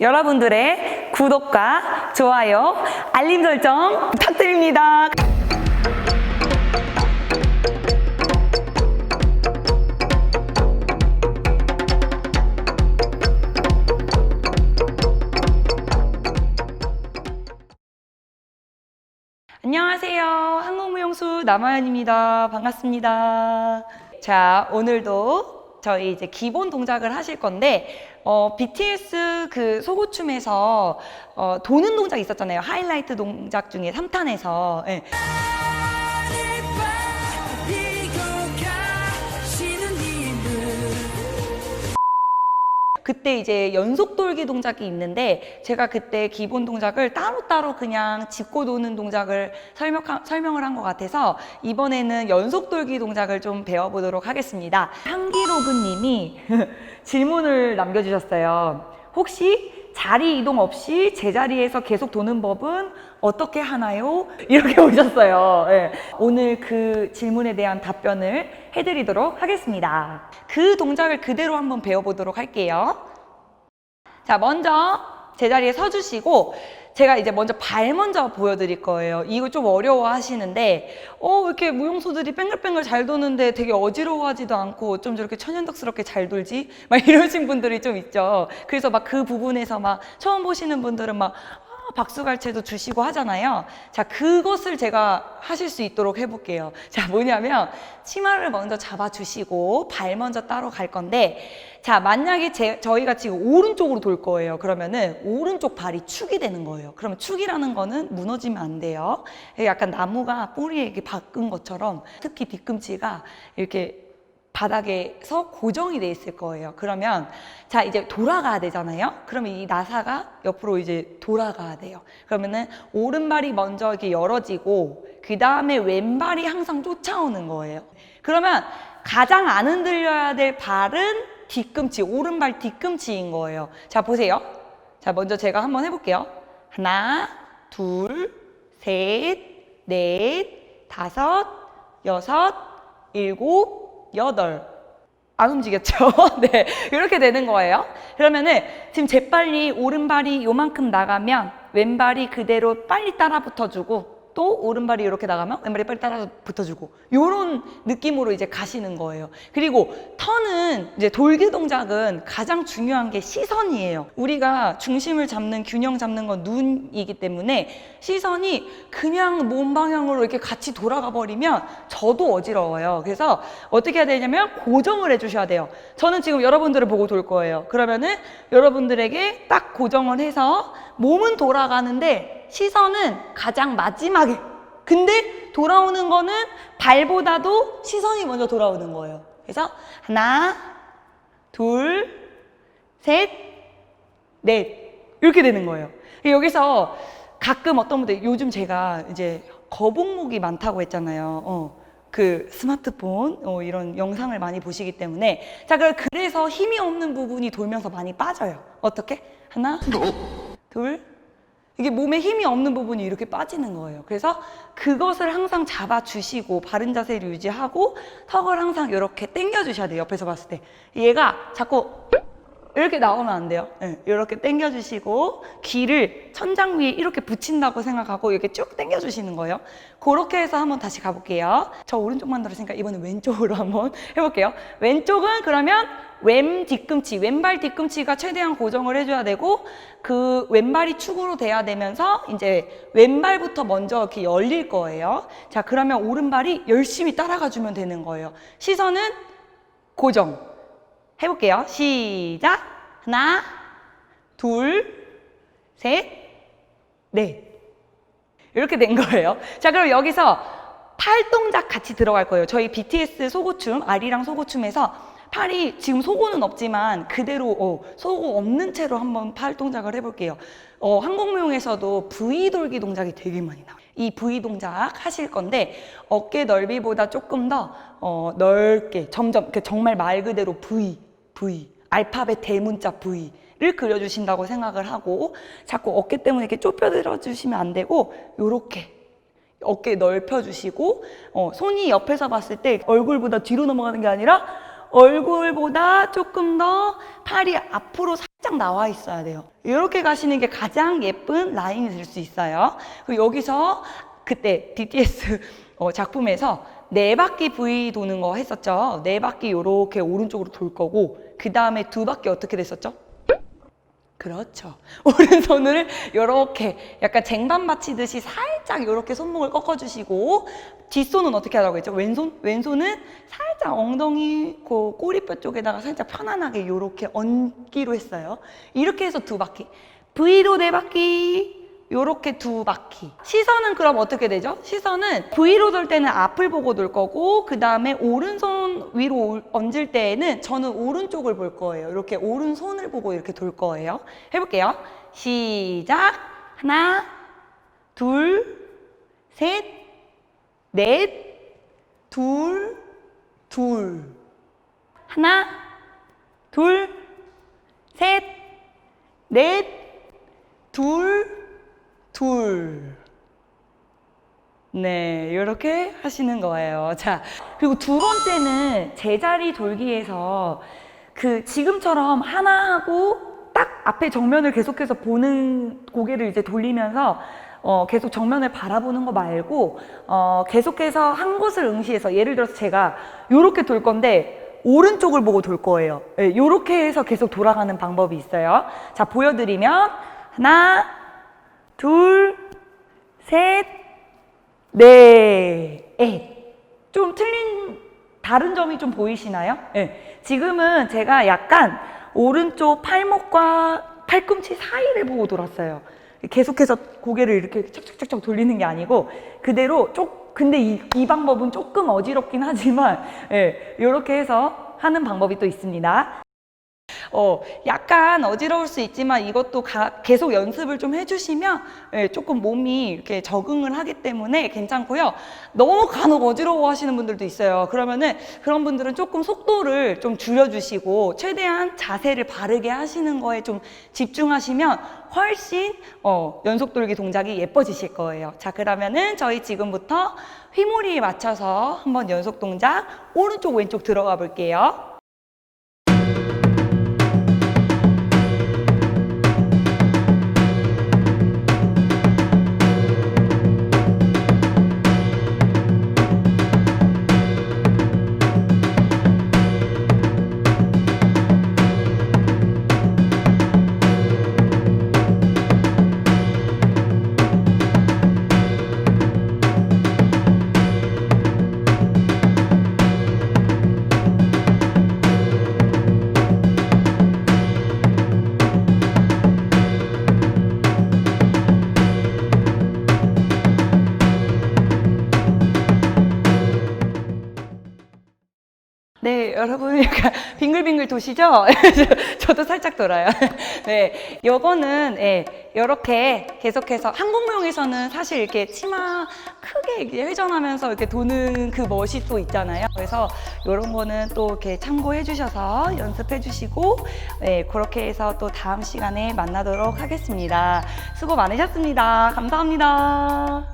여러분들의 구독과 좋아요, 알림 설정 부탁드립니다. 안녕하세요. 항공무용수 남아연입니다. 반갑습니다. 자, 오늘도 저희 이제 기본 동작을 하실 건데, 어, BTS 그 소고춤에서 어, 도는 동작 있었잖아요. 하이라이트 동작 중에 3탄에서. 예. 그때 이제 연속 돌기 동작이 있는데 제가 그때 기본 동작을 따로따로 그냥 짚고 도는 동작을 설명, 설명을 한 것 같아서 이번에는 연속 돌기 동작을 좀 배워보도록 하겠습니다. 한기로그 님이 질문을 남겨주셨어요. 혹시 자리 이동 없이 제자리에서 계속 도는 법은 어떻게 하나요? 이렇게 오셨어요. 예. 오늘 그 질문에 대한 답변을 해드리도록 하겠습니다. 그 동작을 그대로 한번 배워보도록 할게요. 자, 먼저 제자리에 서주시고 제가 이제 먼저 발 먼저 보여드릴 거예요. 이거 좀 어려워 하시는데, 어, 왜 이렇게 무용수들이 뺑글뺑글 잘 도는데 되게 어지러워하지도 않고 좀 저렇게 천연덕스럽게 잘 돌지? 막 이러신 분들이 좀 있죠. 그래서 막 그 부분에서 막 처음 보시는 분들은 막 아, 박수갈채도 주시고 하잖아요. 자, 그것을 제가 하실 수 있도록 해볼게요. 자, 뭐냐면 치마를 먼저 잡아주시고 발 먼저 따로 갈 건데, 자, 만약에 제, 저희가 지금 오른쪽으로 돌 거예요. 그러면은 오른쪽 발이 축이 되는 거예요. 그러면 축이라는 거는 무너지면 안 돼요. 약간 나무가 뿌리에 이렇게 박은 것처럼 특히 뒤꿈치가 이렇게 바닥에서 고정이 돼 있을 거예요. 그러면 자 이제 돌아가야 되잖아요. 그러면 이 나사가 옆으로 이제 돌아가야 돼요. 그러면은 오른발이 먼저 이렇게 열어지고 그 다음에 왼발이 항상 쫓아오는 거예요. 그러면 가장 안 흔들려야 될 발은 뒤꿈치, 오른발 뒤꿈치인 거예요. 자 보세요. 자 먼저 제가 한번 해볼게요. 하나, 둘, 셋, 넷, 다섯, 여섯, 일곱, 여덟. 안 움직였죠? 네. 이렇게 되는 거예요. 그러면은 지금 재빨리 오른발이 요만큼 나가면 왼발이 그대로 빨리 따라 붙어주고 또 오른발이 이렇게 나가면 왼발이 빨리 따라 붙어주고 요런 느낌으로 이제 가시는 거예요. 그리고 턴은 이제 돌기 동작은 가장 중요한 게 시선이에요. 우리가 중심을 잡는 균형 잡는 건 눈이기 때문에 시선이 그냥 몸 방향으로 이렇게 같이 돌아가 버리면 저도 어지러워요. 그래서 어떻게 해야 되냐면 고정을 해주셔야 돼요. 저는 지금 여러분들을 보고 돌 거예요. 그러면은 여러분들에게 딱 고정을 해서 몸은 돌아가는데 시선은 가장 마지막에. 근데 돌아오는 거는 발보다도 시선이 먼저 돌아오는 거예요. 그래서 하나, 둘, 셋, 넷. 이렇게 되는 거예요. 여기서 가끔 어떤 분들, 요즘 제가 이제 거북목이 많다고 했잖아요. 어. 그 스마트폰 어, 이런 영상을 많이 보시기 때문에 자 그래- 그래서 힘이 없는 부분이 돌면서 많이 빠져요 어떻게 하나 둘 이게 몸에 힘이 없는 부분이 이렇게 빠지는 거예요. 그래서 그것을 항상 잡아주시고 바른 자세를 유지하고 턱을 항상 이렇게 당겨주셔야 돼요. 옆에서 봤을 때. 얘가 자꾸 이렇게 나오면 안 돼요. 네, 이렇게 당겨주시고 귀를 천장 위에 이렇게 붙인다고 생각하고 이렇게 쭉 당겨주시는 거예요. 그렇게 해서 한번 다시 가볼게요. 저 오른쪽만 들었으니까 이번에 왼쪽으로 한번 해볼게요. 왼쪽은 그러면 왼 뒤꿈치, 왼발 뒤꿈치가 최대한 고정을 해줘야 되고 그 왼발이 축으로 돼야 되면서 이제 왼발부터 먼저 이렇게 열릴 거예요. 자, 그러면 오른발이 열심히 따라가 주면 되는 거예요. 시선은 고정. 해볼게요. 시작. 하나, 둘, 셋, 넷. 이렇게 된 거예요. 자, 그럼 여기서 팔 동작 같이 들어갈 거예요. 저희 BTS 속옷춤, 아리랑 속옷춤에서 팔이 지금 속옷은 없지만 그대로 어, 속옷 없는 채로 한번 팔 동작을 해볼게요. 어, 항공무용에서도 V 돌기 동작이 되게 많이 나와요. 이 V 동작 하실 건데 어깨 넓이보다 조금 더 어, 넓게 점점 그 정말 말 그대로 V, V 알파벳 대문자 V를 그려주신다고 생각을 하고 자꾸 어깨 때문에 이렇게 좁혀들어 주시면 안 되고 요렇게 어깨 넓혀주시고 어, 손이 옆에서 봤을 때 얼굴보다 뒤로 넘어가는 게 아니라 얼굴보다 조금 더 팔이 앞으로 살짝 나와 있어야 돼요. 이렇게 가시는 게 가장 예쁜 라인이 될 수 있어요. 그리고 여기서 그때 BTS 어, 작품에서 네 바퀴 V 도는 거 했었죠. 네 바퀴 이렇게 오른쪽으로 돌 거고 그 다음에 두 바퀴 어떻게 됐었죠? 그렇죠. 오른손을 이렇게 약간 쟁반 받치듯이 살짝 이렇게 손목을 꺾어주시고 뒷손은 어떻게 하라고 했죠? 왼손? 왼손은 살짝 엉덩이 그 꼬리뼈 쪽에다가 살짝 편안하게 이렇게 얹기로 했어요. 이렇게 해서 두 바퀴. V로 네 바퀴. 요렇게 두 바퀴. 시선은 그럼 어떻게 되죠? 시선은 V로 돌 때는 앞을 보고 돌 거고, 그 다음에 오른손 위로 올- 얹을 때에는 저는 오른쪽을 볼 거예요. 이렇게 오른손을 보고 이렇게 돌 거예요. 해볼게요. 시작. 하나, 둘, 셋, 넷, 둘, 둘. 하나, 둘, 셋, 넷, 둘, 둘. 네, 이렇게 하시는 거예요. 자, 그리고 두 번째는 제자리 돌기에서 그 지금처럼 하나 하고 딱 앞에 정면을 계속해서 보는 고개를 이제 돌리면서 어, 계속 정면을 바라보는 거 말고 어, 계속해서 한 곳을 응시해서 예를 들어서 제가 요렇게 돌 건데 오른쪽을 보고 돌 거예요. 예, 요렇게 해서 계속 돌아가는 방법이 있어요. 자, 보여드리면 하나, 둘, 셋, 네, 넷. 좀 틀린 다른 점이 좀 보이시나요? 네. 지금은 제가 약간 오른쪽 팔목과 팔꿈치 사이를 보고 돌았어요. 계속해서 고개를 이렇게 척척척척 돌리는 게 아니고 그대로 쪽 근데 이, 이 방법은 조금 어지럽긴 하지만 예, 이렇게 해서 하는 방법이 또 있습니다. 어, 약간 어지러울 수 있지만 이것도 가- 계속 연습을 좀 해주시면 예, 조금 몸이 이렇게 적응을 하기 때문에 괜찮고요. 너무 간혹 어지러워 하시는 분들도 있어요. 그러면은 그런 분들은 조금 속도를 좀 줄여주시고 최대한 자세를 바르게 하시는 거에 좀 집중하시면 훨씬 어, 연속 돌기 동작이 예뻐지실 거예요. 자, 그러면은 저희 지금부터 휘몰이에 맞춰서 한번 연속 동작 오른쪽 왼쪽 들어가 볼게요. 네, 여러분 약간 빙글빙글 도시죠? 저도 살짝 돌아요. 네, 요거는 예, 이렇게 계속해서 한국무용에서는 사실 이렇게 치마 크게 회전하면서 이렇게 도는 그 멋이 또 있잖아요. 그래서 이런 거는 또 이렇게 참고해 주셔서 연습해 주시고 예, 그렇게 해서 또 다음 시간에 만나도록 하겠습니다. 수고 많으셨습니다. 감사합니다.